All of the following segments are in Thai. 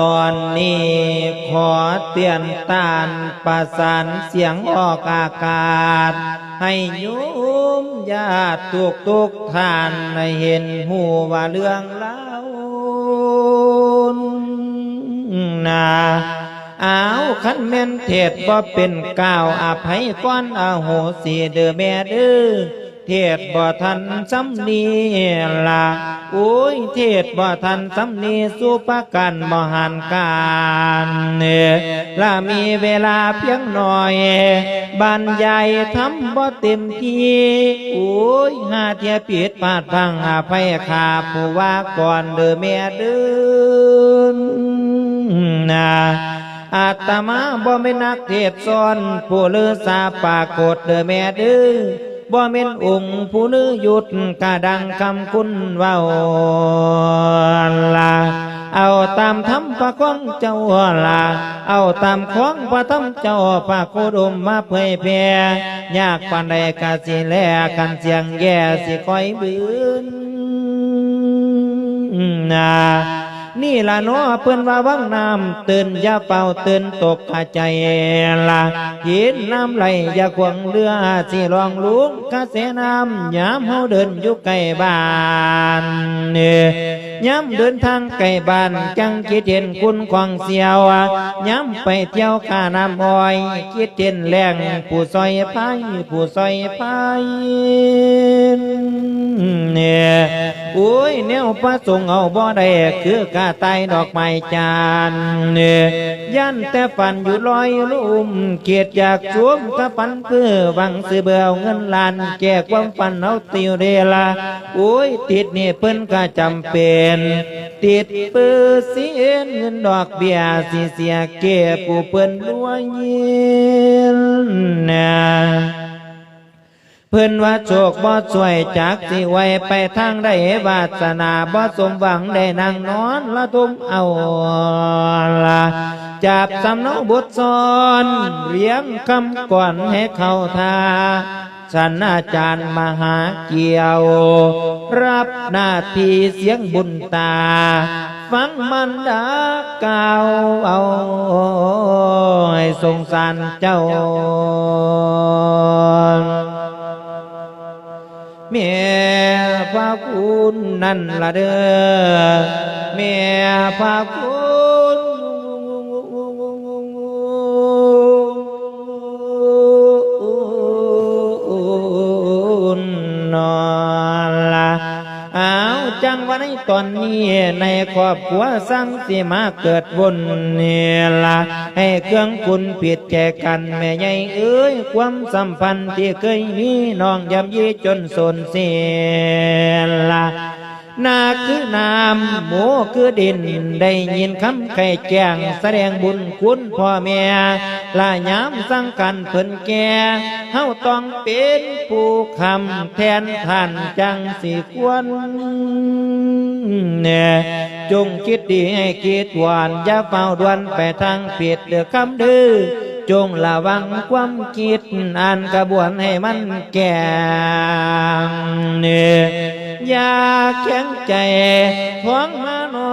ตอนนี้ขอเตือนตานประสานเสียงออกอากาศ ให้โยมญาติทุกทุกท่านได้เห็นหูว่าเรื่องเล่านาเอาขันแม่นเทศบ่เป็นก้าวอภัยก้อนอาโหสีเด้อแม่เด้อเทศบ่ทันสำนี้ละ โอ้ยเทศบ่ทันสำนีสุปกันบ่หันการเนี่ยละมีเวลาเพียงหน่อย บรรยายทำบ่เต็มที่โอ้ยหาเทียผิดพลาดพังอภัยขาผู้ว่าก่อนเด้อแม่เด้อนะอาตมาบ่ไม่นักเทศสอนผู้ลือสาปากฏเด้อแม่เด้อ บ่เม่นองค์ผู้ลือหยุดกะดังคำคุณเว้าลาเอาตามธรรมพระของเจ้าลาเอาตามของพระธรรมเจ้าพระโคดมมาเผยแผ่ยากปานใดกะสิแลกันเสียงแย่สิคอยบืนนา นี่ละเนาะเพื่อนว่าวังน้ำตื่นอย่าเป่าตื่นตกขาใจละยินน้ำไหลอย่าขวงเรือสิรองลุงกระเสน้ำยามเฮาเดินอยู่ใกล้บ้านเนี่ยย้ำเดินทางไกลบ้านจังคิดเห็นคุณของเสียวย้ำไปเที่ยวข้าน้ำอ้อยคิดเห็นแรงผู้ซอยพายผู้ซอยพายเนี่ยโอ้ยแนวพระสงฆ์เอาบ่ได้คือกาตายดอกไม้จานเนี่ยยันแต่ฝันอยู่ลอยลุ่มเกียดอยากสวมกระปันเพื่อวังซื้อเบื่อเอาเงินล้านแจกความฝันเอาติวเดลา โอ้ย ติดนี่เพิ่นก็จำเป็น ติดเปื้อเสียเงินดอกเบี้ยสิเสียเก็บผู้เพิ่นรวยยินนะเพิ่นว่าโชคบ่ช่วยจากสิไวไปทางใดวาสนาบ่สมหวังได้นั่งนอนละทุมเอาละจับสำเนาบทสอนเรียงคำก่อนให้เข้าทา ฉันอาจารย์มหาเกี่ยว รับหน้าที่เสียงบุญตา ฟังมันดาเก่าเอาให้สงสารเจ้าเมียพระคุณนั่นละเด้อเมียพระคุณ จังวันในตอนนี้ในครอบครัวสังสิมาเกิดบุญเนี่ยละให้เครื่องคุณผิดแก่กันแม่ใหญ่เอ้ยความสัมพันธ์ที่เคยมีน้องยำยีจนสนเสียละ นาคือน้ำหมูคือดิน ได้ยินคำไข่แจงแสดงบุญคุณพ่อแม่ลาย้ำสั่งกันเพิ่นแก่เฮาต้องเป็นผู้คำแทนท่านจังสิควรเนี่ยจงคิดดีให้คิดหวานอย่าเฝ้าดวนไปทางผิดเดือคำดื้อจงระวังความคิดอ่านกระบวนให้มันแก่เนี่ย อย่าแข็งใจท้องมานอ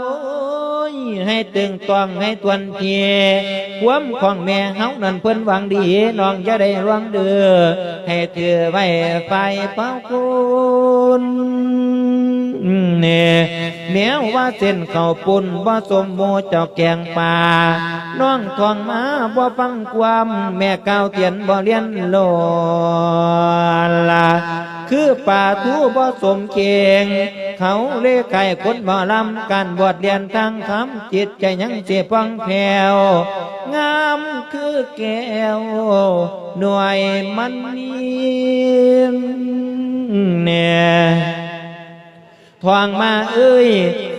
โอ้ยให้ตึงต้องให้ตวนเทียความของแม่เฮานั่นเพิ่นหวังดีน้องอย่าได้รวงเดือให้เธอไว้ไฟเป้าคุณเนี่ยแม้ว่าเส้นข้าวปุ้นบ่สมโมเจ้าแกงป่าน้องทองมาบ่ฟังความ แม่ก้าวเตียนบ่เรียนโลลา คือป่าทูบ่สมเกงเขาเล่ไก่คนบ่ลำการบวชเรียนทางธรรมจิตใจยังเสียฟังแผ่วงามคือแก้วหน่วยมันนี่เนี่ยทวงมาเอ้ย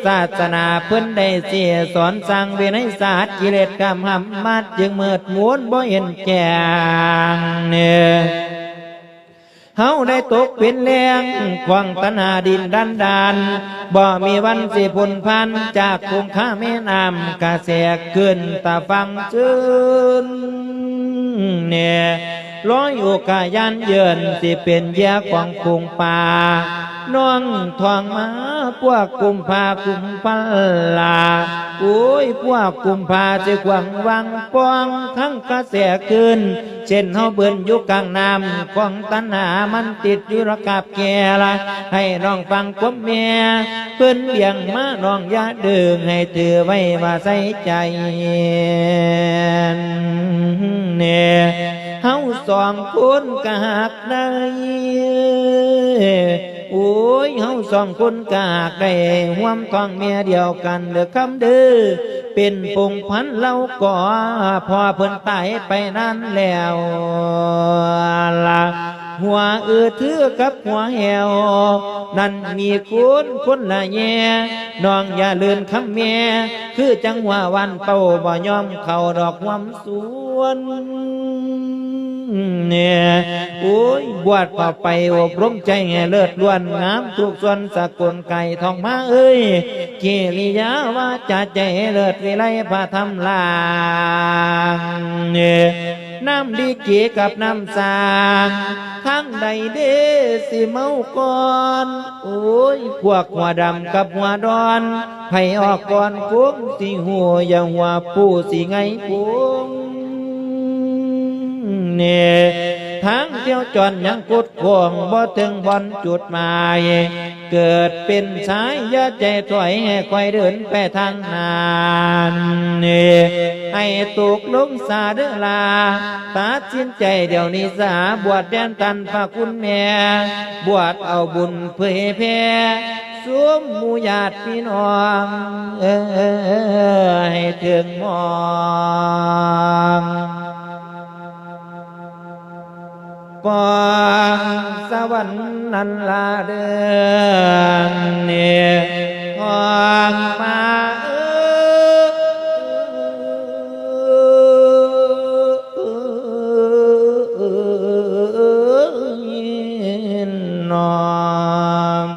ศาสนาเพิ่นได้เสียสอนสั่งเวนให้ศาสตร์กิเลสกรรมหำมัดจึงเมิดม้วนบ่เห็นแจงเนี่ย เฮาได้ตกเป็นแรงขวางตนาดินดันดานบ่มีวันสิพุนพันจากคงค่าแม่น้ำกระแสขึ้นตาฟังชื่นเนี่ยร้อยโอกายันเยินสิเป็นแย่ของคงป่า น้องทองมาพวกกุมภากุมพัลลาโอ้ยพวกกุมภาจะกวังวังปองทั้งกระแสขึ้นเช่นเฮาเบิ่นอยู่กลางน้ำของตัณหามันติดอยู่ระกับแกละให้น้องฟังควบแม่เพิ่นเบี่ยงมาน้องยาดึงให้ถือไว้ว่าใส่ใจเนี่ยเฮาสองคนกะหักได้ สองคนกะหักได้ห่วมท้องเมียเดียวกันเด้อคำเด้อเป็นพงพันเล่าก่อพอเพิ่นตายไปนั่นแล้วล่ะหัวเอือถือกับหัวแหวนั่นมีคุณคนละแย่น้องอย่าลืนคำแม่คือจังหวะวันเป่าบ่ยอมเข้าดอกหวำสวนเนี่ย โอ้ย บวชป่าไปอบรมใจแห่เลิศล้วนงามทุกส่วนสกุลไก่ทองมาเอ้ยกิริยาว่าจะใจเลิศวิไลพระธรรมลางเน่นำดีเกีกับน้ำสางทั้งใดเดสิเมาก่อนโอ้ยพวกหัวดำกับหัวดอนไผออกก่อนกุ้งสิหัวอย่างหัวปูสิไงกุ้งเนี่ย ทางเที่ยวจนยังกุดขวงบ่ถึงบอนจุดหมาย เกิดเป็นสายยาใจถอยให้คอยเดินไปทางนานนี่ให้ตกลงสาเดลาตัดสินใจเดี๋ยวนี้สาบวชแดนตันพระคุณแม่ บวชเอาบุญเผยแผ่สวมมูญาติพี่น้อง เออให้ถึงมอง ปอสวรรค์นันลาเดินเนี่ย